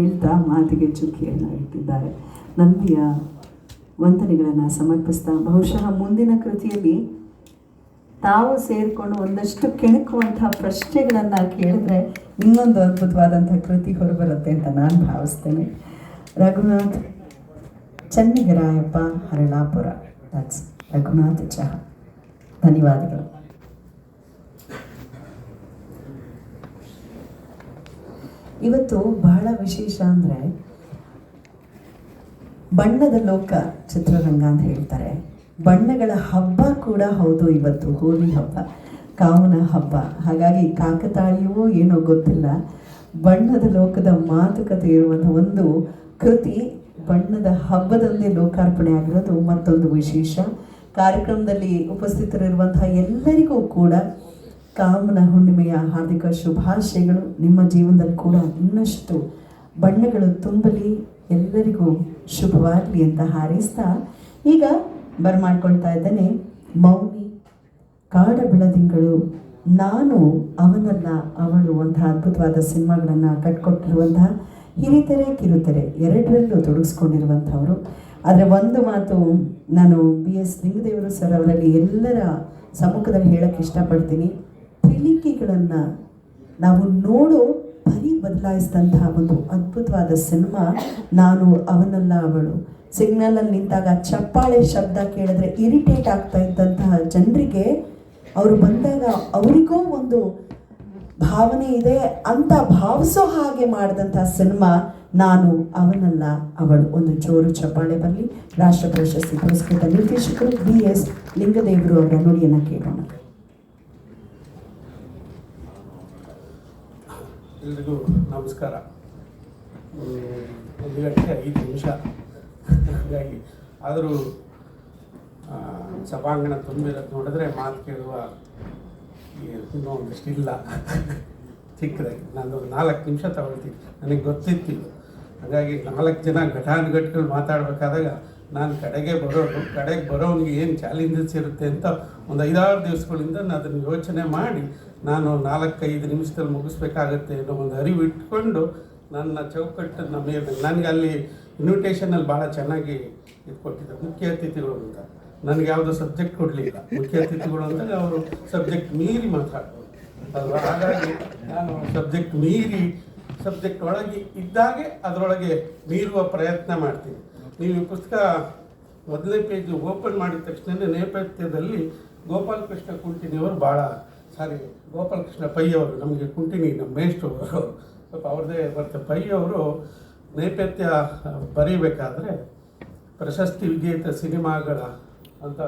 ಹೇಳ್ತಾ ಮಾತಿಗೆ ಚುಕ್ಕಿಯನ್ನು ಇಟ್ಟಿದ್ದಾರೆ. ನಂದಿಯ ವಂದನೆಗಳನ್ನು ಸಮರ್ಪಿಸ್ತಾ ಬಹುಶಃ ಮುಂದಿನ ಕೃತಿಯಲ್ಲಿ ತಾವು ಸೇರಿಕೊಂಡು ಒಂದಷ್ಟು ಕೆಣಕುವಂತಹ ಪ್ರಶ್ನೆಗಳನ್ನು ಕೇಳಿದ್ರೆ ಇನ್ನೊಂದು ಅದ್ಭುತವಾದಂಥ ಕೃತಿ ಹೊರಬರುತ್ತೆ ಅಂತ ನಾನು ಭಾವಿಸ್ತೇನೆ. ರಘುನಾಥ್ ಚನ್ನಿಗರಾಯಪ್ಪ ಹರಳಾಪುರ ರಘುನಾಥ್ ಚಹಾ. ಧನ್ಯವಾದಗಳು. ಇವತ್ತು ಬಹಳ ವಿಶೇಷ ಅಂದರೆ ಬಣ್ಣದ ಲೋಕ ಚಿತ್ರರಂಗ ಅಂತ ಹೇಳ್ತಾರೆ. ಬಣ್ಣಗಳ ಹಬ್ಬ ಕೂಡ ಹೌದು ಇವತ್ತು, ಹೋಳಿ ಹಬ್ಬ, ಕಾಮನ ಹಬ್ಬ. ಹಾಗಾಗಿ ಕಾಕತಾಳಿಯವೋ ಏನೋ ಗೊತ್ತಿಲ್ಲ. ಬಣ್ಣದ ಲೋಕದ ಮಾತುಕತೆ ಇರುವಂಥ ಒಂದು ಕೃತಿ ಬಣ್ಣದ ಹಬ್ಬದಲ್ಲೇ ಲೋಕಾರ್ಪಣೆ ಆಗಿರೋದು ಮತ್ತೊಂದು ವಿಶೇಷ. ಕಾರ್ಯಕ್ರಮದಲ್ಲಿ ಉಪಸ್ಥಿತರಿರುವಂತಹ ಎಲ್ಲರಿಗೂ ಕೂಡ ಕಾಮನ ಹುಣ್ಣಿಮೆಯ ಹಾರ್ದಿಕ ಶುಭಾಶಯಗಳು. ನಿಮ್ಮ ಜೀವನದಲ್ಲಿ ಕೂಡ ಇನ್ನಷ್ಟು ಬಣ್ಣಗಳು ತುಂಬಲಿ, ಎಲ್ಲರಿಗೂ ಶುಭವಾಗಲಿ ಅಂತ ಹಾರೈಸ್ತಾ ಈಗ ಬರ್ಮಾಡ್ಕೊಳ್ತಾ ಇದ್ದೇನೆ. ಮೌನಿ, ಕಾಡ ಬೆಳದಿಂಗಳು, ನಾನು ಅವನನ್ನ ಅವಳು ಅಂತಹ ಅದ್ಭುತವಾದ ಸಿನಿಮಾಗಳನ್ನು ಕಟ್ಕೊಟ್ಟಿರುವಂತಹ ಹಿರಿತೆರೆ, ಕಿರುತೆರೆ ಎರಡರಲ್ಲೂ ತೊಡಗಿಸ್ಕೊಂಡಿರುವಂಥವರು. ಆದರೆ ಒಂದು ಮಾತು ನಾನು ಬಿ ಎಸ್ ಲಿಂಗದೇವರು ಸರ್ ಅವರಲ್ಲಿ ಎಲ್ಲರ ಸಮ್ಮುಖದಲ್ಲಿ ಹೇಳೋಕ್ಕೆ ಇಷ್ಟಪಡ್ತೀನಿ. ತ್ರಿಲಿಂಗಿಗಳನ್ನು ನಾವು ನೋಡೋ ಬರೀ ಬದಲಾಯಿಸಿದಂತಹ ಒಂದು ಅದ್ಭುತವಾದ ಸಿನಿಮಾ ನಾನು, ಅವನಲ್ಲ ಅವಳು. ಸಿಗ್ನಲಲ್ಲಿ ನಿಂತಾಗ ಚಪ್ಪಾಳೆ ಶಬ್ದ ಕೇಳಿದ್ರೆ ಇರಿಟೇಟ್ ಆಗ್ತಾ ಇದ್ದಂತಹ ಜನರಿಗೆ ಅವರು ಬಂದಾಗ ಅವರಿಗೂ ಒಂದು ಭಾವನೆ ಇದೆ ಅಂತ ಭಾವಿಸೋ ಹಾಗೆ ಮಾಡಿದಂತಹ ಸಿನಿಮಾ ನಾನು, ಅವನಲ್ಲ ಅವಳು. ಒಂದು ಜೋರು ಚಪ್ಪಾಳೆ ಬರಲಿ. ರಾಷ್ಟ್ರ ಪ್ರಶಸ್ತಿ ಪುರಸ್ಕೃತ ನಿರ್ದೇಶಕರು ಬಿ ಎಸ್ ಲಿಂಗದೇವರು ಅವರ ನುಡಿಯನ್ನು ಕೇಳೋಣ. ಎಲ್ರಿಗೂ ನಮಸ್ಕಾರ. ಒಂದು ಗಂಟೆ ಐದು ನಿಮಿಷ. ಹಾಗಾಗಿ ಆದರೂ ಸಭಾಂಗಣ ತುಂಬಿರೋದು ನೋಡಿದ್ರೆ ಮಾತು ಕೇಳುವ ಇನ್ನೂ ಒಂದಿಷ್ಟಿಲ್ಲ ಚಿಕ್ಕದಾಗಿ. ನಾನು ನಾಲ್ಕು ನಿಮಿಷ ತಗೊಳ್ತೀನಿ. ನನಗೆ ಗೊತ್ತಿತ್ತು ಹಾಗಾಗಿ ನಾಲ್ಕು ಜನ ಘಟಾನುಘಟಿಗಳು ಮಾತಾಡಬೇಕಾದಾಗ ನಾನು ಕಡೆಗೆ ಬರೋದು ಕಡೆಗೆ ಬರೋನಿಗೆ ಏನು ಚಾಲೆಂಜಸ್ ಇರುತ್ತೆ ಅಂತ ಒಂದು ಐದಾರು ದಿವಸಗಳಿಂದ ನಾನು ಅದನ್ನು ಯೋಚನೆ ಮಾಡಿ ನಾನು ನಾಲ್ಕೈದು ನಿಮಿಷದಲ್ಲಿ ಮುಗಿಸ್ಬೇಕಾಗತ್ತೆ ಅನ್ನೋ ಒಂದು ಅರಿವು ಇಟ್ಕೊಂಡು ನನ್ನ ಚೌಕಟ್ಟನ್ನು ಮೇಲೆ ನನಗೆ ಅಲ್ಲಿ ಇನ್ವಿಟೇಷನಲ್ಲಿ ಭಾಳ ಚೆನ್ನಾಗಿ ಇದು ಕೊಟ್ಟಿದ್ದಾರೆ. ಮುಖ್ಯ ಅತಿಥಿಗಳು ಅಂತ. ನನಗೆ ಯಾವುದೋ ಸಬ್ಜೆಕ್ಟ್ ಕೊಡಲಿಲ್ಲ. ಮುಖ್ಯ ಅತಿಥಿಗಳು ಅಂದಾಗ ಅವರು ಸಬ್ಜೆಕ್ಟ್ ಮೀರಿ ಮಾತಾಡ್ಬೋದು. ಅಲ್ವಾ? ಹಾಗಾಗಿ ನಾನು ಸಬ್ಜೆಕ್ಟ್ ಮೀರಿ ಸಬ್ಜೆಕ್ಟ್ ಒಳಗೆ ಇದ್ದಾಗೆ ಅದರೊಳಗೆ ಮೀರುವ ಪ್ರಯತ್ನ ಮಾಡ್ತೀನಿ. ನೀವು ಈ ಪುಸ್ತಕ ಮೊದಲನೇ ಪೇಜ್ ಓಪನ್ ಮಾಡಿದ ತಕ್ಷಣ ನೇಪಥ್ಯದಲ್ಲಿ ಗೋಪಾಲಕೃಷ್ಣ ಕುಂಟಿನಿಯವರು ಭಾಳ ಸಾರಿ ಗೋಪಾಲಕೃಷ್ಣ ಪೈಯವರು ನಮಗೆ ಕುಂಟಿನಿ ನಮ್ಮ ಮೇಷ್ಟ್ರು ಸ್ವಲ್ಪ ಅವ್ರದ್ದೇ ಬರ್ತಾರೆ ಪೈಯವರು ನೇಪಥ್ಯ ಬರೀಬೇಕಾದ್ರೆ ಪ್ರಶಸ್ತಿ ವಿಜೇತ ಸಿನಿಮಾಗಳ ಅಂತ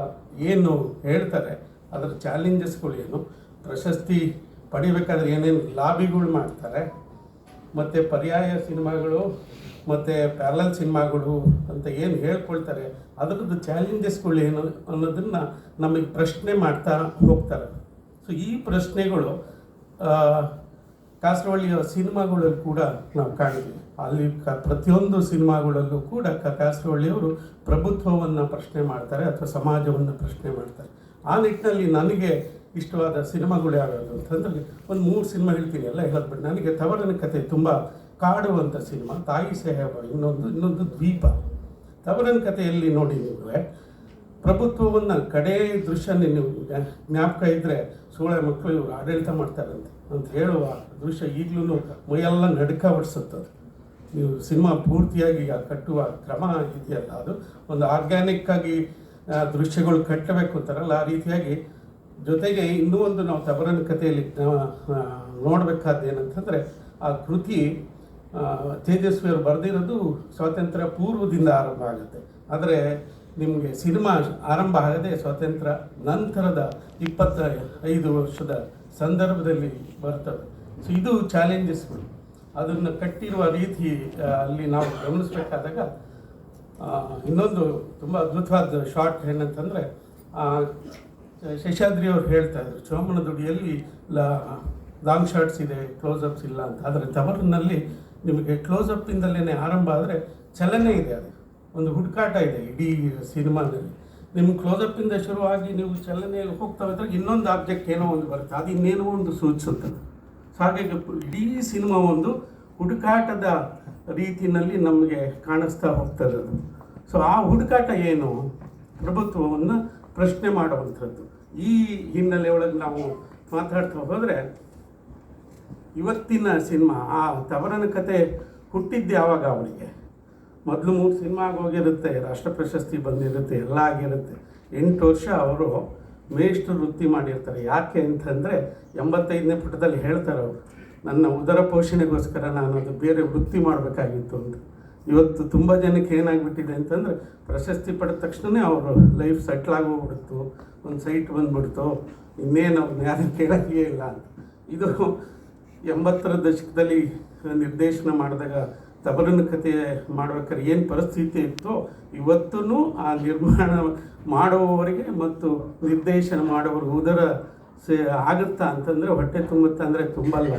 ಏನು ಹೇಳ್ತಾರೆ, ಅದರ ಚಾಲೆಂಜಸ್ಗಳು ಏನು, ಪ್ರಶಸ್ತಿ ಪಡಿಬೇಕಾದ್ರೆ ಏನೇನು ಲಾಬಿಗಳು ಮಾಡ್ತಾರೆ, ಮತ್ತು ಪರ್ಯಾಯ ಸಿನಿಮಾಗಳು ಮತ್ತು ಪ್ಯಾರಲಲ್ ಸಿನಿಮಾಗಳು ಅಂತ ಏನು ಹೇಳ್ಕೊಳ್ತಾರೆ, ಅದರದ್ದು ಚಾಲೆಂಜಸ್ಗಳು ಏನು ಅನ್ನೋದನ್ನು ನಮಗೆ ಪ್ರಶ್ನೆ ಮಾಡ್ತಾ ಹೋಗ್ತಾರೆ. ಸೊ ಈ ಪ್ರಶ್ನೆಗಳು ಕಾಸರವಳ್ಳಿಯ ಸಿನಿಮಾಗಳಲ್ಲಿ ಕೂಡ ನಾವು ಕಾಣಿದ್ವಿ ಅಲ್ಲಿ ಕ, ಪ್ರತಿಯೊಂದು ಸಿನಿಮಾಗಳಲ್ಲೂ ಕೂಡ ಕ, ಕಾಸರವಳ್ಳಿಯವರು ಪ್ರಭುತ್ವವನ್ನು ಪ್ರಶ್ನೆ ಮಾಡ್ತಾರೆ ಅಥವಾ ಸಮಾಜವನ್ನು ಪ್ರಶ್ನೆ ಮಾಡ್ತಾರೆ. ಆ ನಿಟ್ಟಿನಲ್ಲಿ ನನಗೆ ಇಷ್ಟವಾದ ಸಿನಿಮಾಗಳು ಯಾವ್ಯಾವುದು ಅಂತಂದರೆ ಒಂದು ಮೂರು ಸಿನಿಮಾ ಹೇಳ್ತೀನಿ ಎಲ್ಲ ಹೇಳ್ಬಿಟ್ಟು ನನಗೆ ತವರನ ಕತೆ ತುಂಬ ಕಾಡುವಂಥ ಸಿನಿಮಾ, ತಾಯಿ ಸಾಹೇಬ ಇನ್ನೊಂದು ಇನ್ನೊಂದು ದ್ವೀಪ. ತವರನ ಕಥೆಯಲ್ಲಿ ನೋಡಿ ನಿಮಗೆ ಪ್ರಭುತ್ವವನ್ನು ಕಡೆ ದೃಶ್ಯ ನೀವು ಜ್ಞಾ- ಜ್ಞಾಪಕ ಇದ್ದರೆ ಸೋಳೆ ಮಕ್ಕಳು ಇವರು ಆಡಳಿತ ಮಾಡ್ತಾರಂತೆ ಅಂತ ಹೇಳುವ ದೃಶ್ಯ ಈಗಲೂ ಮೈಯೆಲ್ಲ ನಡುಕ ಹೊಡ್ಸುತ್ತದೆ ನೀವು ಸಿನಿಮಾ ಪೂರ್ತಿಯಾಗಿ ಆ ಕಟ್ಟುವ ಕ್ರಮ ಇದೆಯಲ್ಲ, ಅದು ಒಂದು ಆರ್ಗ್ಯಾನಿಕ್ ಆಗಿ ದೃಶ್ಯಗಳು ಕಟ್ಟಬೇಕು ಅಂತಾರಲ್ಲ, ಆ ರೀತಿಯಾಗಿ ಜೊತೆಗೆ ಇನ್ನೂ ಒಂದು ನಾವು ತವರನ ಕಥೆಯಲ್ಲಿ ನೋಡಬೇಕಾದ ಏನಂತಂದರೆ ಆ ಕೃತಿ ಆ, ತೇಜಸ್ವಿ ಅವರು ಬರೆದಿರೋದು ಸ್ವಾತಂತ್ರ್ಯ ಪೂರ್ವದಿಂದ ಆರಂಭ ಆಗುತ್ತೆ. ಆದರೆ ನಿಮಗೆ ಸಿನಿಮಾ ಆರಂಭ ಆಗದೆ ಸ್ವಾತಂತ್ರ್ಯ ನಂತರದ ಇಪ್ಪತ್ತ ಐದು ವರ್ಷದ ಸಂದರ್ಭದಲ್ಲಿ ಬರ್ತದೆ. ಸೊ ಇದು ಚಾಲೆಂಜಸ್ಗಳು ಅದನ್ನು ಕಟ್ಟಿರುವ ರೀತಿ ಅಲ್ಲಿ ನಾವು ಗಮನಿಸಬೇಕಾದಾಗ ಇನ್ನೊಂದು ತುಂಬ ಅದ್ಭುತವಾದ ಶಾರ್ಟ್ ಏನಂತಂದರೆ ಶೇಷಾದ್ರಿ ಅವರು ಹೇಳ್ತಾ ಇದ್ರು ಚೋಮನ ದುಡಿಯಲ್ಲಿ ಲಾಂಗ್ ಶಾರ್ಟ್ಸ್ ಇದೆ ಕ್ಲೋಸಪ್ಸ್ ಇಲ್ಲ ಅಂತ. ಆದರೆ ತವರಿನಲ್ಲಿ ನಿಮಗೆ ಕ್ಲೋಸಪ್ಪಿಂದಲೇ ಆರಂಭ ಆದರೆ ಚಲನೆ ಇದೆ ಅದು. ಒಂದು ಹುಡುಕಾಟ ಇದೆ ಇಡೀ ಸಿನಿಮಾದಲ್ಲಿ. ನಿಮ್ಗೆ ಕ್ಲೋಸಪ್ಪಿಂದ ಶುರುವಾಗಿ ನೀವು ಚಲನೆಯಲ್ಲಿ ಹೋಗ್ತಾ ಹೋದ್ರೆ ಇನ್ನೊಂದು ಆಬ್ಜೆಕ್ಟ್ ಏನೋ ಒಂದು ಬರುತ್ತೆ. ಅದು ಇನ್ನೇನೋ ಒಂದು ಸೂಚಿಸುತ್ತದೆ ಸೊ ಹಾಗಾಗಿ ಇಡೀ ಸಿನಿಮಾ ಒಂದು ಹುಡುಕಾಟದ ರೀತಿಯಲ್ಲಿ ನಮಗೆ ಕಾಣಿಸ್ತಾ ಹೋಗ್ತದೆ ಅದು. ಸೊ ಆ ಹುಡುಕಾಟ ಏನು? ಪ್ರಭುತ್ವವನ್ನು ಪ್ರಶ್ನೆ ಮಾಡುವಂಥದ್ದು. ಈ ಹಿನ್ನೆಲೆ ಒಳಗೆ ನಾವು ಮಾತಾಡ್ತಾ ಹೋದರೆ ಇವತ್ತಿನ ಸಿನಿಮಾ, ಆ ತವರನ ಕತೆ ಹುಟ್ಟಿದ್ದು ಯಾವಾಗ ಅವಳಿಗೆ. ಮೊದಲು ಮೂರು ಸಿನಿಮಾ ಹೋಗಿರುತ್ತೆ, ರಾಷ್ಟ್ರ ಪ್ರಶಸ್ತಿ ಬಂದಿರುತ್ತೆ, ಎಲ್ಲ ಆಗಿರುತ್ತೆ. ಎಂಟು ವರ್ಷ ಅವರು ಮೇಷ್ಟ್ರು ವೃತ್ತಿ ಮಾಡಿರ್ತಾರೆ. ಯಾಕೆ ಅಂತಂದರೆ ಎಂಬತ್ತೈದನೇ ಪುಟದಲ್ಲಿ ಹೇಳ್ತಾರೆ ಅವರು, ನನ್ನ ಉದರ ಪೋಷಣೆಗೋಸ್ಕರ ನಾನು ಅದು ಬೇರೆ ವೃತ್ತಿ ಮಾಡಬೇಕಾಗಿತ್ತು ಅಂತ. ಇವತ್ತು ತುಂಬ ಜನಕ್ಕೆ ಏನಾಗ್ಬಿಟ್ಟಿದೆ ಅಂತಂದರೆ ಪ್ರಶಸ್ತಿ ಪಡೆದ ತಕ್ಷಣವೇ ಅವರು ಲೈಫ್ ಸೆಟ್ಲ್ ಆಗೋಗ್ಬಿಡ್ತು. ಒಂದು ಸೈಟ್ ಬಂದುಬಿಡ್ತು. ಇನ್ನೇನು ಅವ್ರನ್ನ ಯಾರು ಕೇಳೋಕ್ಕೇ ಇಲ್ಲ ಅಂತ. ಇದು ಎಂಬತ್ತರ ದಶಕದಲ್ಲಿ ನಿರ್ದೇಶನ ಮಾಡಿದಾಗ ತಬಲನ ಕಥೆ ಮಾಡ್ಬೇಕಾದ್ರೆ ಏನು ಪರಿಸ್ಥಿತಿ ಇತ್ತೋ ಇವತ್ತೂ ಆ ನಿರ್ಮಾಣ ಮಾಡುವವರಿಗೆ ಮತ್ತು ನಿರ್ದೇಶನ ಮಾಡುವವರಿಗೆ ಉದರ ಸೇ ಆಗುತ್ತಾ ಅಂತಂದರೆ, ಹೊಟ್ಟೆ ತುಂಬುತ್ತಾ ಅಂದರೆ ತುಂಬಲ್ಲ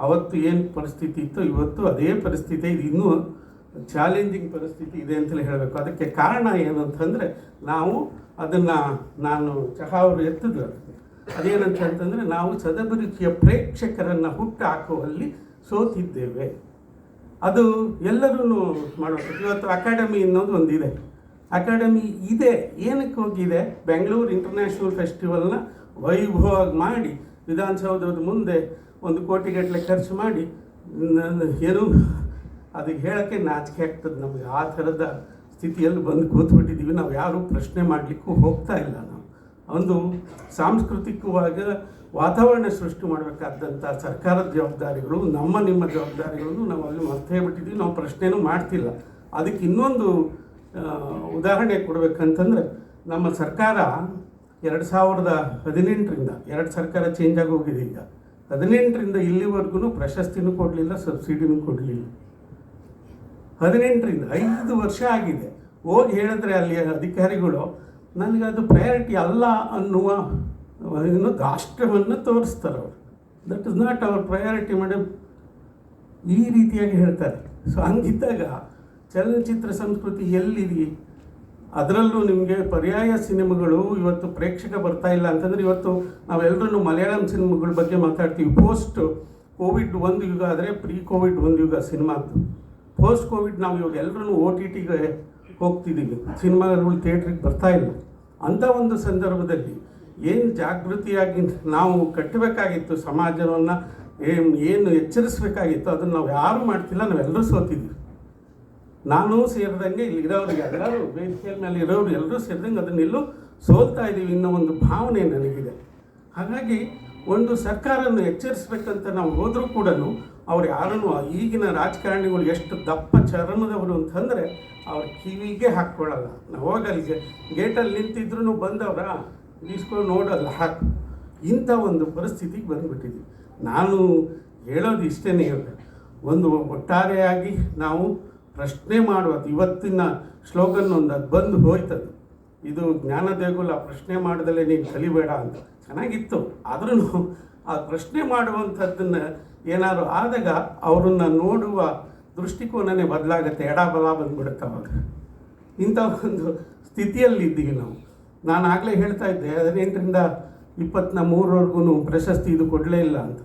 ಅವತ್ತು ಏನು ಪರಿಸ್ಥಿತಿ ಇತ್ತು ಇವತ್ತು ಅದೇ ಪರಿಸ್ಥಿತಿ, ಇದು ಇನ್ನೂ ಚಾಲೆಂಜಿಂಗ್ ಪರಿಸ್ಥಿತಿ ಇದೆ ಅಂತಲೇ ಹೇಳಬೇಕು. ಅದಕ್ಕೆ ಕಾರಣ ಏನು ಅಂತಂದರೆ, ನಾವು ಅದನ್ನು ನಾನು ಚಹಾ ಅವರು ಎತ್ತಿದ್ರು ಅದೇನಂತ ಅಂತಂದರೆ ನಾವು ಸದಭಿರುಚಿಯ ಪ್ರೇಕ್ಷಕರನ್ನು ಹುಟ್ಟು ಹಾಕುವಲ್ಲಿ ಸೋತಿದ್ದೇವೆ. ಅದು ಎಲ್ಲರೂ ಮಾಡಬೇಕು ಇವತ್ತು ಅಕಾಡೆಮಿ ಅನ್ನೋದು ಒಂದಿದೆ. ಅಕಾಡೆಮಿ ಇದೆ, ಏನಕ್ಕೆ ಹೋಗಿದೆ? ಬೆಂಗಳೂರು ಇಂಟರ್ನ್ಯಾಷನಲ್ ಫೆಸ್ಟಿವಲ್ನ ವೈಭವ ಮಾಡಿ, ವಿಧಾನಸೌಧದ ಮುಂದೆ ಒಂದು ಕೋಟಿಗಟ್ಟಲೆ ಖರ್ಚು ಮಾಡಿ ಏನು? ಅದಕ್ಕೆ ಹೇಳೋಕ್ಕೆ ನಾಚಿಕೆ ಆಗ್ತದೆ ನಮಗೆ. ಆ ಥರದ ಸ್ಥಿತಿಯಲ್ಲಿ ಬಂದು ಕೂತ್ಬಿಟ್ಟಿದ್ದೀವಿ. ನಾವು ಯಾರೂ ಪ್ರಶ್ನೆ ಮಾಡಲಿಕ್ಕೂ ಹೋಗ್ತಾ ಇಲ್ಲ. ಒಂದು ಸಾಂಸ್ಕೃತಿಕವಾಗಿ ವಾತಾವರಣ ಸೃಷ್ಟಿ ಮಾಡಬೇಕಾದಂಥ ಸರ್ಕಾರದ ಜವಾಬ್ದಾರಿಗಳು, ನಮ್ಮ ನಿಮ್ಮ ಜವಾಬ್ದಾರಿಗಳನ್ನು ನಾವು ಅಲ್ಲಿ ಮರ್ತೇ ಬಿಟ್ಟಿದ್ದೀವಿ, ನಾವು ಪ್ರಶ್ನೆಯೂ ಮಾಡ್ತಿಲ್ಲ. ಅದಕ್ಕೆ ಇನ್ನೊಂದು ಉದಾಹರಣೆ ಕೊಡಬೇಕಂತಂದರೆ, ನಮ್ಮ ಸರ್ಕಾರ ಎರಡು ಸಾವಿರದ ಹದಿನೆಂಟರಿಂದ, ಎರಡು ಸರ್ಕಾರ ಚೇಂಜ್ ಆಗಿ ಹೋಗಿದೆ ಈಗ. ಹದಿನೆಂಟರಿಂದ ಇಲ್ಲಿವರೆಗೂ ಪ್ರಶಸ್ತಿನೂ ಕೊಡಲಿಲ್ಲ ಸಬ್ಸಿಡಿನೂ ಕೊಡಲಿಲ್ಲ. ಹದಿನೆಂಟರಿಂದ ಐದು ವರ್ಷ ಆಗಿದೆ. ಹೋಗಿ ಹೇಳಿದ್ರೆ ಅಲ್ಲಿ ಅಧಿಕಾರಿಗಳು ನನಗೆ ಅದು ಪ್ರಯಾರಿಟಿ ಅಲ್ಲ ಅನ್ನುವ ಇನ್ನು ರಾಷ್ಟ್ರವನ್ನು ತೋರಿಸ್ತಾರೆ ಅವರು. That is not our priority madam ಈ ರೀತಿಯಾಗಿ ಹೇಳ್ತಾರೆ. ಸೊ ಹಂಗಿದ್ದಾಗ ಚಲನಚಿತ್ರ ಸಂಸ್ಕೃತಿ ಎಲ್ಲಿದೆ? ಅದರಲ್ಲೂ ನಿಮಗೆ ಪರ್ಯಾಯ ಸಿನಿಮಾಗಳು ಇವತ್ತು ಪ್ರೇಕ್ಷಕ ಬರ್ತಾ ಇಲ್ಲ ಅಂತಂದರೆ ಇವತ್ತು ನಾವೆಲ್ಲರೂ ಮಲಯಾಳಂ ಸಿನಿಮಾಗಳ ಬಗ್ಗೆ ಮಾತಾಡ್ತೀವಿ. ಪೋಸ್ಟ್ ಕೋವಿಡ್ ಒಂದು ಯುಗ ಆದರೆ ಪ್ರೀ ಕೋವಿಡ್ ಒಂದು ಯುಗ ಸಿನಿಮಾದ್ದು ಪೋಸ್ಟ್ ಕೋವಿಡ್ ನಾವು ಇವಾಗ ಎಲ್ಲರೂ ಓ ಟಿ ಟಿಗೆ ಹೋಗ್ತಿದ್ದೀವಿ. ಸಿನಿಮಾಗಳು ಥಿಯೇಟ್ರಿಗೆ ಬರ್ತಾ ಇಲ್ಲ. ಅಂಥ ಒಂದು ಸಂದರ್ಭದಲ್ಲಿ ಏನು ಜಾಗೃತಿಯಾಗಿ ನಾವು ಕಟ್ಟಬೇಕಾಗಿತ್ತು, ಸಮಾಜವನ್ನು ಏನು ಏನು ಎಚ್ಚರಿಸಬೇಕಾಗಿತ್ತು, ಅದನ್ನು ನಾವು ಯಾರು ಮಾಡ್ತಿಲ್ಲ, ನಾವೆಲ್ಲರೂ ಸೋತಿದ್ವಿ. ನಾನು ಸೇರಿದಂಗೆ ಇಲ್ಲಿ ಇರೋರಿಗೆ ಎಲ್ಲರೂ, ವೇದಿಕೆಯ ಮೇಲೆ ಇರೋರು ಎಲ್ಲರೂ ಸೇರಿದಂಗೆ ಅದನ್ನೆಲ್ಲೂ ಸೋಲ್ತಾ ಇದ್ದೀವಿ ಅನ್ನೋ ಒಂದು ಭಾವನೆ ನನಗಿದೆ. ಹಾಗಾಗಿ ಒಂದು ಸರ್ಕಾರವನ್ನು ಎಚ್ಚರಿಸ್ಬೇಕಂತ ನಾವು ಹೋದರೂ ಕೂಡ ಅವ್ರು ಯಾರನ್ನು ಈಗಿನ ರಾಜಕಾರಣಿಗಳು ಎಷ್ಟು ದಪ್ಪ ಚರ್ಮದವರು ಅಂತಂದರೆ ಅವ್ರ ಕಿವಿಗೆ ಹಾಕ್ಕೊಳ್ಳಲ್ಲ. ನಾವು ಹೋಗಲ್ಲಿ ಗೇಟಲ್ಲಿ ನಿಂತಿದ್ರು ಬಂದವರ ಇಸ್ಕೊಂಡು ನೋಡಲ್ಲ, ಹಾಕು. ಇಂಥ ಒಂದು ಪರಿಸ್ಥಿತಿಗೆ ಬಂದುಬಿಟ್ಟಿದ್ವಿ. ನಾನು ಹೇಳೋದು ಇಷ್ಟೇ ಒಂದು ಒಟ್ಟಾರೆಯಾಗಿ ನಾವು ಪ್ರಶ್ನೆ ಮಾಡುವುದು, ಇವತ್ತಿನ ಸ್ಲೋಗನ್ ಒಂದು ಅದು ಬಂದು ಹೋಯ್ತದು. ಇದು ಜ್ಞಾನ ದೇಗುಲ ಪ್ರಶ್ನೆ ಮಾಡದಲ್ಲೇ ನೀನು ಕಲಿಬೇಡ ಅಂತ. ಚೆನ್ನಾಗಿತ್ತು. ಆದ್ರೂ ಆ ಪ್ರಶ್ನೆ ಮಾಡುವಂಥದ್ದನ್ನು ಏನಾದ್ರು ಆದಾಗ ಅವರನ್ನು ನೋಡುವ ದೃಷ್ಟಿಕೋನನೇ ಬದಲಾಗುತ್ತೆ, ಎಡ ಬಲ ಬಂದ್ಬಿಡುತ್ತೆ ಅವಾಗ ಇಂಥ ಒಂದು ಸ್ಥಿತಿಯಲ್ಲಿ ಇದ್ದೀವಿ ನಾವು. ನಾನು ಆಗಲೇ ಹೇಳ್ತಾ ಇದ್ದೆ, ಹದಿನೆಂಟರಿಂದ ಇಪ್ಪತ್ನ ಮೂರವರೆಗೂ ಪ್ರಶಸ್ತಿ ಇದು ಕೊಡಲೇ ಇಲ್ಲ ಅಂತ.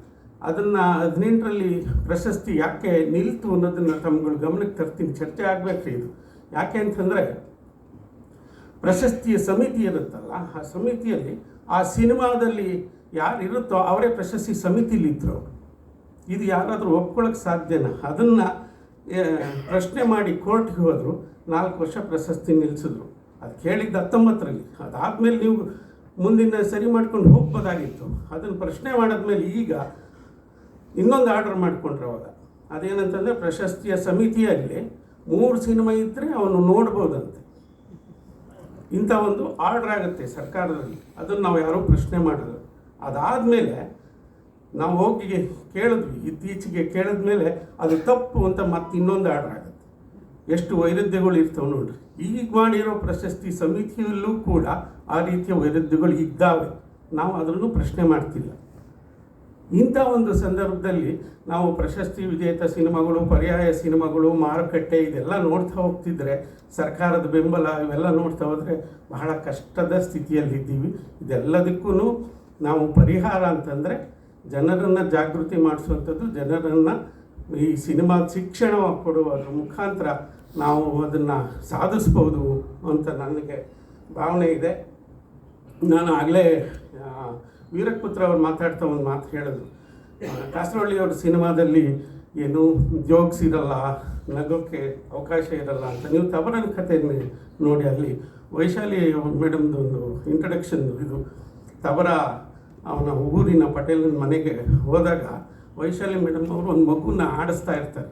ಅದನ್ನು ಹದಿನೆಂಟರಲ್ಲಿ ಪ್ರಶಸ್ತಿ ಯಾಕೆ ನಿಲ್ತು ಅನ್ನೋದನ್ನು ತಮ್ಗಳ ಗಮನಕ್ಕೆ ತರ್ತೀನಿ, ಚರ್ಚೆ ಆಗಬೇಕು ಇದು. ಯಾಕೆ ಅಂತಂದರೆ, ಪ್ರಶಸ್ತಿಯ ಸಮಿತಿ ಇರುತ್ತಲ್ಲ, ಆ ಸಮಿತಿಯಲ್ಲಿ ಆ ಸಿನಿಮಾದಲ್ಲಿ ಯಾರು ಇರುತ್ತೋ ಅವರೇ ಪ್ರಶಸ್ತಿ ಸಮಿತಿಲಿದ್ದರು ಇದು ಯಾರಾದರೂ ಒಪ್ಕೊಳ್ಳೋಕೆ ಸಾಧ್ಯನಾ? ಅದನ್ನು ಪ್ರಶ್ನೆ ಮಾಡಿ ಕೋರ್ಟ್ಗೆ ಹೋದರು, ನಾಲ್ಕು ವರ್ಷ ಪ್ರಶಸ್ತಿ ನಿಲ್ಲಿಸಿದ್ರು ಅದು ಕೇಳಿದ್ದು ಹತ್ತೊಂಬತ್ತರಲ್ಲಿ. ಅದಾದಮೇಲೆ ನೀವು ಮುಂದಿನ ಸರಿ ಮಾಡ್ಕೊಂಡು ಹೋಗ್ಬೋದಾಗಿತ್ತು. ಅದನ್ನು ಪ್ರಶ್ನೆ ಮಾಡಿದ್ಮೇಲೆ ಈಗ ಇನ್ನೊಂದು ಆರ್ಡರ್ ಮಾಡಿಕೊಂಡ್ರೆ ಅವಾಗ. ಅದೇನಂತಂದರೆ ಪ್ರಶಸ್ತಿಯ ಸಮಿತಿಯಲ್ಲಿ ಮೂರು ಸಿನಿಮಾ ಇದ್ದರೆ ಅವನು ನೋಡ್ಬೋದಂತೆ. ಇಂಥ ಒಂದು ಆರ್ಡ್ರ್ ಆಗುತ್ತೆ ಸರ್ಕಾರದಲ್ಲಿ. ಅದನ್ನು ನಾವು ಯಾರೂ ಪ್ರಶ್ನೆ ಮಾಡಿದ್ರು. ಅದಾದಮೇಲೆ ನಾವು ಹೋಗಿ ಕೇಳಿದ್ವಿ, ಇತ್ತೀಚೆಗೆ ಕೇಳಿದ್ಮೇಲೆ ಅದು ತಪ್ಪು ಅಂತ ಮತ್ತೆ ಇನ್ನೊಂದು ಆರ್ಡರ್ ಆಗುತ್ತೆ. ಎಷ್ಟು ವೈರುಧ್ಯಗಳು ಇರ್ತವೆ ನೋಡ್ರಿ. ಈಗ ಮಾಡಿರೋ ಪ್ರಶಸ್ತಿ ಸಮಿತಿಯಲ್ಲೂ ಕೂಡ ಆ ರೀತಿಯ ವೈರುಧ್ಯಗಳು ಇದ್ದಾವೆ. ನಾವು ಅದನ್ನು ಪ್ರಶ್ನೆ ಮಾಡ್ತಿಲ್ಲ. ಇಂಥ ಒಂದು ಸಂದರ್ಭದಲ್ಲಿ ನಾವು ಪ್ರಶಸ್ತಿ ವಿಜೇತ ಸಿನಿಮಾಗಳು, ಪರ್ಯಾಯ ಸಿನಿಮಾಗಳು, ಮಾರುಕಟ್ಟೆ ಇದೆಲ್ಲ ನೋಡ್ತಾ ಹೋಗ್ತಿದ್ರೆ, ಸರ್ಕಾರದ ಬೆಂಬಲ ಇವೆಲ್ಲ ನೋಡ್ತಾ ಹೋದರೆ ಬಹಳ ಕಷ್ಟದ ಸ್ಥಿತಿಯಲ್ಲಿದ್ದೀವಿ. ಇದೆಲ್ಲದಕ್ಕೂ ನಾವು ಪರಿಹಾರ ಅಂತಂದರೆ ಜನರನ್ನು ಜಾಗೃತಿ ಮಾಡಿಸುವಂಥದ್ದು, ಜನರನ್ನು ಈ ಸಿನಿಮಾ ಶಿಕ್ಷಣ ಕೊಡುವುದರ ಮುಖಾಂತರ ನಾವು ಅದನ್ನು ಸಾಧಿಸ್ಬೋದು ಅಂತ ನನಗೆ ಭಾವನೆ ಇದೆ. ನಾನು ಆಗಲೇ ವೀರಪುತ್ರ ಅವ್ರು ಮಾತಾಡ್ತಾ ಒಂದು ಮಾತು ಹೇಳಿದ್ರು. ಅವ್ರ ಸಿನಿಮಾದಲ್ಲಿ ಏನು, ಜೋಕ್ಸ್ ಇರಲ್ಲ ನಗೋಕ್ಕೆ ಅವಕಾಶ ಇರಲ್ಲ ಅಂತ ನೀವು ತವರನ ಕಥೆಯನ್ನು ನೋಡಿ ಅಲ್ಲಿ ವೈಶಾಲಿ ಮೇಡಮ್ದು ಒಂದು ಇಂಟ್ರಡಕ್ಷನ್ ಇದು. ತವರ ಅವನ ಊರಿನ ಪಟೇಲನ ಮನೆಗೆ ಹೋದಾಗ ವೈಶಾಲಿ ಮೇಡಮ್ ಅವರು ಒಂದು ಮಗುನ ಆಡಿಸ್ತಾ ಇರ್ತಾರೆ.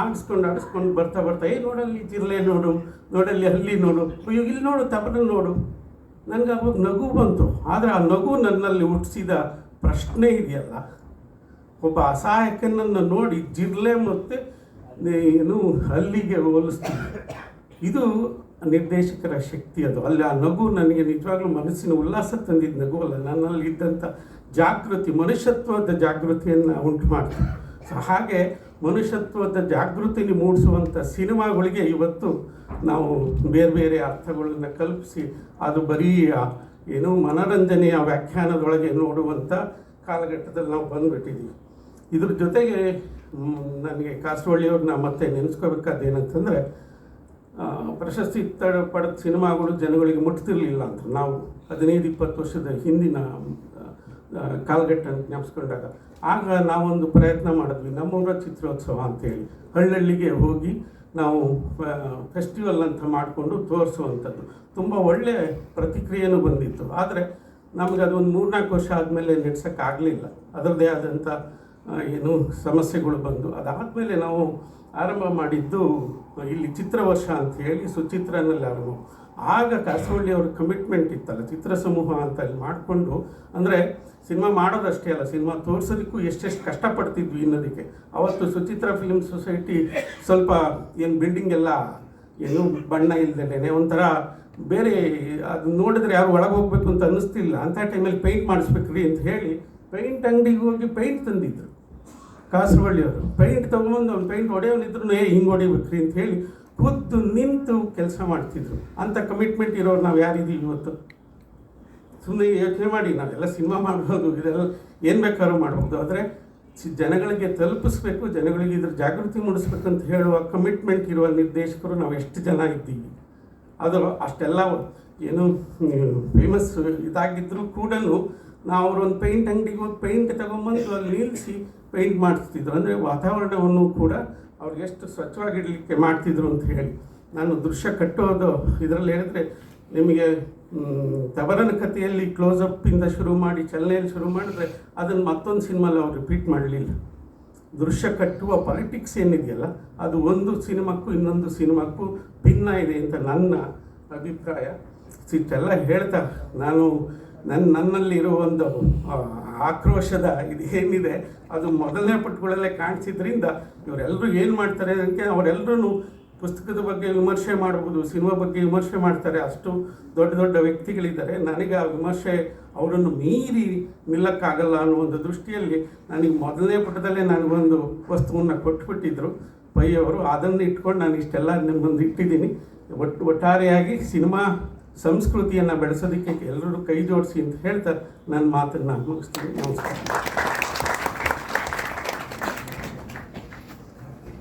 ಆಡಿಸ್ಕೊಂಡು ಆಡಿಸ್ಕೊಂಡು ಬರ್ತಾ ಬರ್ತಾ, ಏ, ನೋಡಲ್ಲಿ ತಿರ್ಲೇ ನೋಡು, ನೋಡಲ್ಲಿ ಅಲ್ಲಿ ನೋಡು, ಅಯ್ಯೋ, ಇಲ್ಲಿ ನೋಡು ತವರ ನೋಡು. ನನಗೆ ಅವಾಗ ನಗು ಬಂತು. ಆದರೆ ಆ ನಗು ನನ್ನಲ್ಲಿ ಹುಟ್ಟಿಸಿದ ಪ್ರಶ್ನೆ ಇದೆಯಲ್ಲ, ಒಬ್ಬ ಅಸಹಾಯಕನನ್ನು ನೋಡಿ ಜಿರ್ಲೆ ಮತ್ತು ಏನು ಹಲ್ಲಿಗೆ ಹೋಲಿಸ್ತೀನಿ ಇದು ನಿರ್ದೇಶಕರ ಶಕ್ತಿ ಅದು. ಅಲ್ಲಿ ಆ ನಗು ನನಗೆ ನಿಜವಾಗ್ಲೂ ಮನಸ್ಸಿನ ಉಲ್ಲಾಸ ತಂದಿದ್ದ ನಗು ಅಲ್ಲ. ನನ್ನಲ್ಲಿ ಇದ್ದಂಥ ಜಾಗೃತಿ, ಮನುಷ್ಯತ್ವದ ಜಾಗೃತಿಯನ್ನು ಉಂಟು ಮಾಡ್ತದೆ ಸೊ ಹಾಗೆ ಮನುಷ್ಯತ್ವದ ಜಾಗೃತಿಯಲ್ಲಿ ಮೂಡಿಸುವಂಥ ಸಿನಿಮಾಗಳಿಗೆ ಇವತ್ತು ನಾವು ಬೇರೆ ಬೇರೆ ಅರ್ಥಗಳನ್ನು ಕಲ್ಪಿಸಿ, ಅದು ಬರೀ ಏನೋ ಮನರಂಜನೆಯ ವ್ಯಾಖ್ಯಾನದೊಳಗೆ ನೋಡುವಂಥ ಕಾಲಘಟ್ಟದಲ್ಲಿ ನಾವು ಬಂದುಬಿಟ್ಟಿದ್ದೀವಿ ಇದ್ರ ಜೊತೆಗೆ ನನಗೆ ಕಾಸರವಳ್ಳಿಯವ್ರನ್ನ ಮತ್ತೆ ನೆನೆಸ್ಕೋಬೇಕಾದ ಏನಂತಂದರೆ ಪ್ರಶಸ್ತಿ ತಡ ಪಡೆದ ಸಿನಿಮಾಗಳು ಜನಗಳಿಗೆ ಮುಟ್ತಿರ್ಲಿಲ್ಲ ಅಂತ. ನಾವು ಹದಿನೈದು ಇಪ್ಪತ್ತು ವರ್ಷದ ಹಿಂದಿನ ಆ, ಕಾಲಘಟ್ಟ ಜ್ಞಾಪಿಸ್ಕೊಂಡಾಗ. ಆಗ ನಾವೊಂದು ಪ್ರಯತ್ನ ಮಾಡಿದ್ವಿ. ನಮ್ಮೂರ ಚಿತ್ರೋತ್ಸವ ಅಂತೇಳಿ. ಹಳ್ಳಹಳ್ಳಿಗೆ ಹೋಗಿ ನಾವು ಫೆಸ್ಟಿವಲ್ ಅಂತ ಮಾಡಿಕೊಂಡು ತೋರಿಸುವಂಥದ್ದು. ತುಂಬ ಒಳ್ಳೆಯ ಪ್ರತಿಕ್ರಿಯೆನೂ ಬಂದಿತ್ತು. ಆದರೆ ನಮಗೆ ಅದೊಂದು ಮೂರ್ನಾಲ್ಕು ವರ್ಷ ಆದಮೇಲೆ ನಡೆಸೋಕ್ಕಾಗಲಿಲ್ಲ. ಅದರದ್ದೇ ಆದಂಥ ಏನು ಸಮಸ್ಯೆಗಳು ಬಂದು ಅದಾದಮೇಲೆ ನಾವು ಆರಂಭ ಮಾಡಿದ್ದು, ಇಲ್ಲಿ ಚಿತ್ರವರ್ಷ ಅಂತ ಹೇಳಿ ಸುಚಿತ್ರನಲ್ಲಿ ಆರಂಭ. ಆಗ ಕಾಸರವಳ್ಳಿ ಅವ್ರ ಕಮಿಟ್ಮೆಂಟ್ ಇತ್ತಲ್ಲ, ಚಿತ್ರ ಸಮೂಹ ಅಂತ ಅಲ್ಲಿ ಮಾಡಿಕೊಂಡು, ಅಂದರೆ ಸಿನಿಮಾ ಮಾಡೋದಷ್ಟೇ ಅಲ್ಲ, ಸಿನಿಮಾ ತೋರಿಸೋದಕ್ಕೂ ಎಷ್ಟೆಷ್ಟು ಕಷ್ಟಪಡ್ತಿದ್ವಿ ಅನ್ನೋದಕ್ಕೆ. ಅವತ್ತು ಸುಚಿತ್ರ ಫಿಲ್ಮ್ ಸೊಸೈಟಿ ಸ್ವಲ್ಪ ಏನು ಬಿಲ್ಡಿಂಗ್ ಎಲ್ಲ ಏನು ಬಣ್ಣ ಇಲ್ದೇನೆ ಒಂಥರ ಬೇರೆ, ಅದು ನೋಡಿದ್ರೆ ಯಾರು ಒಳಗೆ ಹೋಗ್ಬೇಕು ಅಂತ ಅನ್ನಿಸ್ತಿಲ್ಲ. ಅಂಥ ಟೈಮಲ್ಲಿ ಪೇಂಟ್ ಮಾಡಿಸ್ಬೇಕ್ರಿ ಅಂತ ಹೇಳಿ ಪೇಂಟ್ ಅಂಗಡಿಗೆ ಹೋಗಿ ಪೇಂಟ್ ತಂದಿದ್ರು. ಕಾಸರವಳ್ಳಿಯವರು ಪೇಂಟ್ ತಗೊಂಬಂದು ಅವ್ನು ಪೇಂಟ್ ಹೊಡೆಯೋನಿದ್ರು ಏ, ಹಿಂಗೆ ಹೊಡಿಬೇಕ್ರಿ ಅಂತ ಹೇಳಿ ಖುದ್ದು ನಿಂತು ಕೆಲಸ ಮಾಡ್ತಿದ್ರು. ಅಂಥ ಕಮಿಟ್ಮೆಂಟ್ ಇರೋರು ನಾವು ಯಾರಿದ್ದೀವಿ ಇವತ್ತು? ಸುಮ್ಮನೆ ಯೋಚನೆ ಮಾಡಿ, ನಾವೆಲ್ಲ ಸಿನಿಮಾ ಮಾಡ್ಬೋದು, ಇದೆಲ್ಲ ಏನು ಬೇಕಾದ್ರೂ ಮಾಡ್ಬೋದು. ಆದರೆ ಜನಗಳಿಗೆ ತಲುಪಿಸ್ಬೇಕು, ಜನಗಳಿಗೆ ಇದ್ರ ಜಾಗೃತಿ ಮೂಡಿಸ್ಬೇಕು ಅಂತ ಹೇಳುವ ಕಮಿಟ್ಮೆಂಟ್ ಇರುವ ನಿರ್ದೇಶಕರು ನಾವು ಎಷ್ಟು ಜನ ಇದ್ದೀವಿ. ಅದು ಅಷ್ಟೆಲ್ಲ ಏನು ಫೇಮಸ್ ಇದಾಗಿದ್ದರೂ ಕೂಡ ನಾವು ಅವ್ರೊಂದು ಪೇಂಟ್ ಅಂಗಡಿಗೆ ಹೋಗಿ ಪೇಂಟ್ ತಗೊಂಬಂದು ಅಲ್ಲಿ ನಿಲ್ಲಿಸಿ ಪೇಂಟ್ ಮಾಡಿಸ್ತಿದ್ರು. ಅಂದರೆ ವಾತಾವರಣವನ್ನು ಕೂಡ ಅವ್ರಿಗೆ ಎಷ್ಟು ಸ್ವಚ್ಛವಾಗಿಡಲಿಕ್ಕೆ ಮಾಡ್ತಿದ್ರು ಅಂತ ಹೇಳಿ. ನಾನು ದೃಶ್ಯ ಕಟ್ಟೋದು ಇದರಲ್ಲಿ ಹೇಳಿದ್ರೆ, ನಿಮಗೆ ತಬರನ ಕಥೆಯಲ್ಲಿ ಕ್ಲೋಸಪ್ಪಿಂದ ಶುರು ಮಾಡಿ, ಚಲನೆಯಲ್ಲಿ ಶುರು ಮಾಡಿದ್ರೆ ಅದನ್ನು ಮತ್ತೊಂದು ಸಿನಿಮಾಲಿ ಅವ್ರು ರಿಪೀಟ್ ಮಾಡಲಿಲ್ಲ. ದೃಶ್ಯ ಕಟ್ಟುವ ಪಾಲಿಟಿಕ್ಸ್ ಏನಿದೆಯಲ್ಲ, ಅದು ಒಂದು ಸಿನಿಮಾಕ್ಕೂ ಇನ್ನೊಂದು ಸಿನಿಮಾಕ್ಕೂ ಭಿನ್ನ ಇದೆ ಅಂತ ನನ್ನ ಅಭಿಪ್ರಾಯ. ಇಷ್ಟೆಲ್ಲ ಹೇಳ್ತಾ, ನಾನು ನನ್ನ ನನ್ನಲ್ಲಿರುವ ಒಂದು ಆಕ್ರೋಶದ ಇದು ಏನಿದೆ, ಅದು ಮೊದಲನೇ ಪುಟಗಳಲ್ಲೇ ಕಾಣಿಸಿದ್ರಿಂದ ಇವರೆಲ್ಲರೂ ಏನು ಮಾಡ್ತಾರೆ ಅದಕ್ಕೆ ಅವರೆಲ್ಲರೂ ಪುಸ್ತಕದ ಬಗ್ಗೆ ವಿಮರ್ಶೆ ಮಾಡ್ಬೋದು, ಸಿನಿಮಾ ಬಗ್ಗೆ ವಿಮರ್ಶೆ ಮಾಡ್ತಾರೆ. ಅಷ್ಟು ದೊಡ್ಡ ದೊಡ್ಡ ವ್ಯಕ್ತಿಗಳಿದ್ದಾರೆ. ನನಗೆ ಆ ವಿಮರ್ಶೆ ಅವರನ್ನು ಮೀರಿ ನಿಲ್ಲಕ್ಕಾಗಲ್ಲ ಅನ್ನೋ ಒಂದು ದೃಷ್ಟಿಯಲ್ಲಿ ನನಗೆ ಮೊದಲನೇ ಪುಟದಲ್ಲೇ ನನಗೊಂದು ವಸ್ತುವನ್ನು ಕೊಟ್ಬಿಟ್ಟಿದ್ರು. ಪೈ ಅವರು ಅದನ್ನು ಇಟ್ಕೊಂಡು ನಾನು ಇಷ್ಟೆಲ್ಲ ನಿಮ್ಮ ಮುಂದೆ ಇಟ್ಟಿದ್ದೀನಿ. ಒಟ್ಟು ಒಟ್ಟಾರೆಯಾಗಿ ಸಿನಿಮಾ ಸಂಸ್ಕೃತಿಯನ್ನು ಬೆಳೆಸೋದಕ್ಕೆ ಎಲ್ಲರೂ ಕೈ ಜೋಡಿಸಿ ಅಂತ ಹೇಳ್ತಾ ನನ್ನ ಮಾತನ್ನು ಮುಗಿಸ್ತೀನಿ. ನಮಸ್ಕಾರ.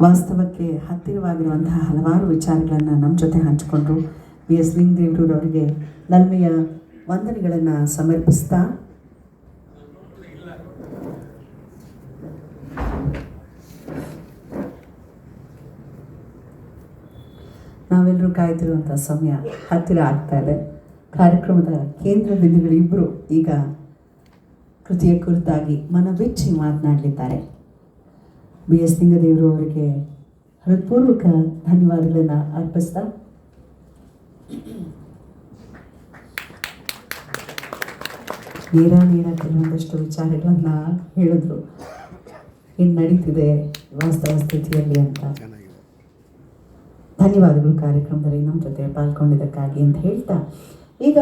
ವಾಸ್ತವಕ್ಕೆ ಹತ್ತಿರವಾಗಿರುವಂತಹ ಹಲವಾರು ವಿಚಾರಗಳನ್ನು ನಮ್ಮ ಜೊತೆ ಹಂಚಿಕೊಂಡ್ರು. ಬಿ ಎಸ್ ಅವರಿಗೆ ನಲ್ಮೆಯ ವಂದನೆಗಳನ್ನು ಸಮರ್ಪಿಸ್ತಾ ನಾವೆಲ್ಲರೂ ಕಾಯ್ತಿರುವಂಥ ಸಮಯ ಹತ್ತಿರ ಆಗ್ತಾ ಇದೆ. ಕಾರ್ಯಕ್ರಮದ ಕೇಂದ್ರ ಬಿಂದುಗಳು ಇಬ್ಬರು ಈಗ ಕೃತಿಯ ಕುರಿತಾಗಿ ಮನಬಿಚ್ಚಿ ಮಾತನಾಡಲಿದ್ದಾರೆ. ಬಿ ಎಸ್ ಲಿಂಗದೇವರು ಅವರಿಗೆ ಹೃತ್ಪೂರ್ವಕ ಧನ್ಯವಾದಗಳನ್ನು ಅರ್ಪಿಸ್ತಾ ನೇರ ನೇರ ಕೆಲವೊಂದಷ್ಟು ವಿಚಾರಗಳನ್ನು ಹೇಳಿದ್ರು. ಏನು ನಡೀತಿದೆ ವಾಸ್ತವ ಸ್ಥಿತಿಯಲ್ಲಿ ಅಂತ. ಧನ್ಯವಾದಗಳು ಕಾರ್ಯಕ್ರಮದಲ್ಲಿ ನಮ್ಮ ಜೊತೆ ಪಾಲ್ಗೊಂಡಿದ್ದಕ್ಕಾಗಿ ಅಂತ ಹೇಳ್ತಾ. ಈಗ